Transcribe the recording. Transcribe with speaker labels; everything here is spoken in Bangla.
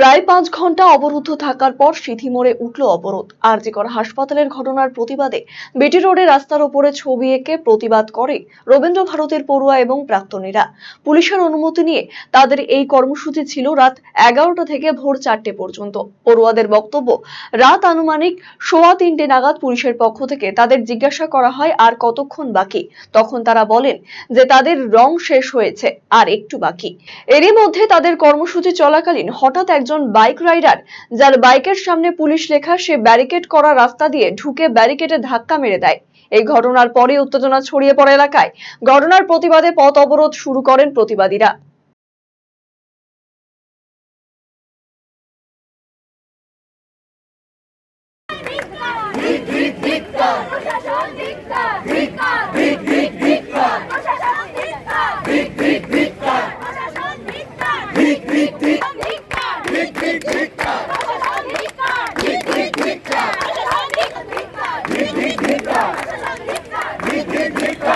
Speaker 1: প্রায় পাঁচ ঘণ্টা অবরুদ্ধ থাকার পর সিথিমোড়ে উঠল অবরোধ। আরজিকর হাসপাতালের ঘটনার প্রতিবাদে বিটি রোডে রাস্তার ওপরে ছবি এঁকে প্রতিবাদ করে রবীন্দ্র ভারতের পড়ুয়া এবং প্রাক্তনীরা। পুলিশের অনুমতি নিয়ে তাদের এই কর্মসূচি ছিল রাত এগারোটা থেকে ভোর চারটে পর্যন্ত। পড়ুয়াদের বক্তব্য, রাত আনুমানিক সোয়া তিনটে নাগাদ পুলিশের পক্ষ থেকে তাদের জিজ্ঞাসা করা হয়, আর কতক্ষণ বাকি? তখন তারা বলেন যে তাদের রং শেষ হয়েছে, আর একটু বাকি। এরই মধ্যে তাদের কর্মসূচি চলাকালীন হঠাৎ একজন বাইক রাইডার যার বাইকের সামনে পুলিশ লেখা সে ব্যারিকেড করা রাস্তা দিয়ে ঢুকে ব্যারিকেডে ধাক্কা মেরে দেয়। এই ঘটনার পরে উত্তেজনা ছড়িয়ে পড়ে এলাকায়। ঘটনার প্রতিবাদে পথ অবরোধ শুরু করেন প্রতিবাদীরা।